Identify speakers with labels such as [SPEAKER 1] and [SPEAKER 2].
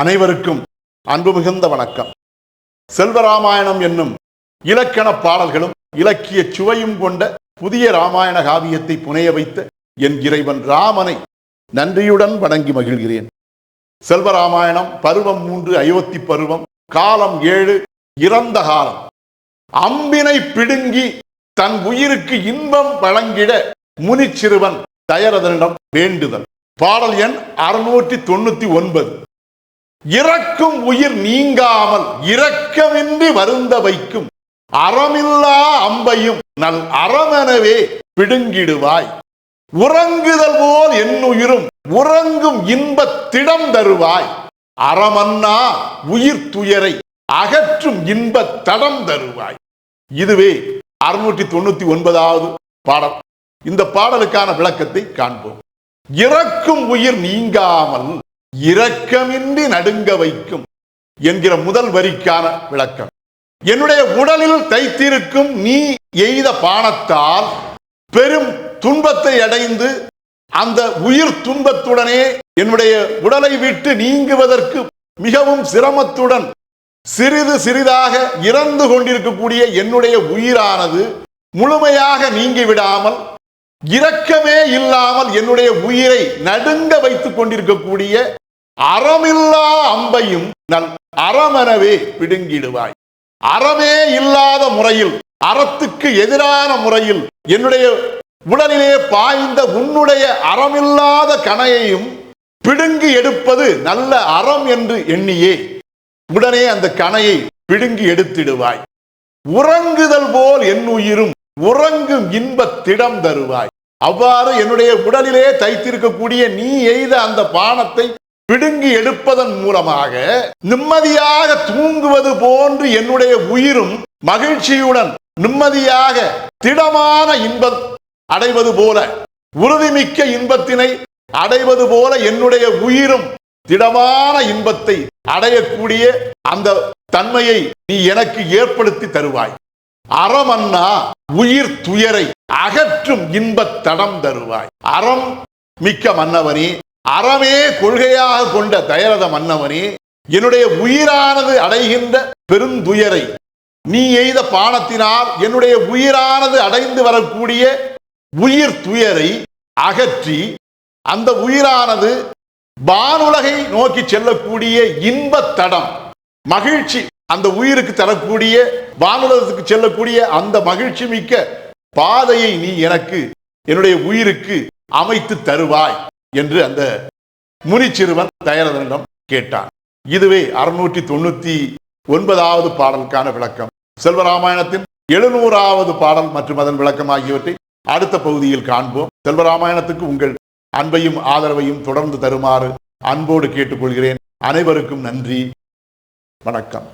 [SPEAKER 1] அனைவருக்கும் அன்பு மிகுந்த வணக்கம். செல்வராமாயணம் என்னும் இலக்கண பாடல்களும் இலக்கிய சுவையும் கொண்ட புதிய ராமாயண காவியத்தை புனைய வைத்த என் இறைவன் ராமனை நன்றியுடன் வணங்கி மகிழ்கிறேன். செல்வராமாயணம் பருவம் மூன்று அயோத்தி பருவம் காலம் ஏழு இறந்த காலம். அம்பினை பிடுங்கி தன் உயிருக்கு இன்பம் வழங்கிட முனிச்சிறுவன் தயரதனிடம் வேண்டுதல். பாடல் எண் அறுநூற்றி தொண்ணூத்தி ஒன்பது. இறக்கும் உயிர் நீங்காமல் இரக்கமின்றி வருந்த வைக்கும் அறமில்லா அம்பையும் நல் அறமெனவே பிடுங்கிடுவாய். உறங்குதல் போல் என்னுயிரும் உறங்கும் இன்பத் திடம் தருவாய். அறமன்னா உயிர் துயரை அகற்றும் இன்பத் தடம் தருவாய். இதுவே அறுநூற்றி தொண்ணூத்தி ஒன்பதாவது பாடல். இந்த பாடலுக்கான விளக்கத்தை காண்போம். இறக்கும் உயிர் நீங்காமல் இரக்கமின்றி நடுங்க வைக்கும் என்கிற முதல் வரிக்கான விளக்கம். என்னுடைய உடலில் தைத்திருக்கும் நீ எய்த பானத்தால் பெரும் துன்பத்தை அடைந்து அந்த உயிர் துன்பத்துடனே என்னுடைய உடலை விட்டு நீங்குவதற்கு மிகவும் சிரமத்துடன் சிறிது சிறிதாக இறந்து கொண்டிருக்கக்கூடிய என்னுடைய உயிரானது முழுமையாக நீங்கி விடாமல் இரக்கமே இல்லாமல் என்னுடைய உயிரை நடுங்க வைத்துக் கொண்டிருக்கக்கூடிய அறமில்லா அம்பையும் நல் அறமெனவே பிடுங்கிடுவாய். அறமே இல்லாத முறையில் அறத்துக்கு எதிரான முறையில் என்னுடைய உடலிலே பாய்ந்த உன்னுடைய அறமில்லாத கணையையும் பிடுங்கி எடுப்பது நல்ல அறம் என்று எண்ணியே. உடனே அந்த கணையை பிடுங்கி எடுத்திடுவாய். உறங்குதல் போல் என் உயிரும் உறங்கும் இன்பத் திடம் தருவாய். அவ்வாறு என்னுடைய உடலிலே தைத்திருக்கக்கூடிய நீ எய்த அந்த பானத்தை பிடுங்கி எடுப்பதன் மூலமாக நிம்மதியாக தூங்குவது போன்று என்னுடைய உயிரும் மகிழ்ச்சியுடன் நிம்மதியாக திடமான இன்பம் அடைவது போல உறுதிமிக்க இன்பத்தினை அடைவது போல என்னுடைய உயிரும் திடமான இன்பத்தை அடையக்கூடிய அந்த தன்மையை நீ எனக்கு ஏற்படுத்தி தருவாய். அறமன்னா உயிர் துயரை அகற்றும் இன்பத் தடம் தருவாய். அறம் மிக்க மன்னவனே அறமே கொள்கையாக கொண்ட தயரத மன்னவனே என்னுடைய உயிரானது அடைகின்ற பெருந்துயரை நீ எய்த பானத்தினால் என்னுடைய உயிரானது அடைந்து வரக்கூடிய உயிர் துயரை அகற்றி அந்த உயிரானது வானுலகை நோக்கி செல்லக்கூடிய இன்பத் தடம் மகிழ்ச்சி அந்த உயிருக்கு தரக்கூடிய வானுலகத்துக்கு செல்லக்கூடிய அந்த மகிழ்ச்சி மிக்க பாதையை நீ எனக்கு என்னுடைய உயிருக்கு அமைத்து தருவாய். என்று அந்த முனிச்சிறுவன் தயரதனிடம் கேட்டான். இதுவே அறுநூற்றி தொண்ணூத்தி ஒன்பதாவது பாடலுக்கான விளக்கம். செல்வராமாயணத்தின் எழுநூறாவது பாடல் மற்றும் அதன் விளக்கம் ஆகியவற்றை அடுத்த பகுதியில் காண்போம். செல்வராமாயணத்துக்கு உங்கள் அன்பையும் ஆதரவையும் தொடர்ந்து தருமாறு அன்போடு கேட்டுக்கொள்கிறேன். அனைவருக்கும் நன்றி. வணக்கம்.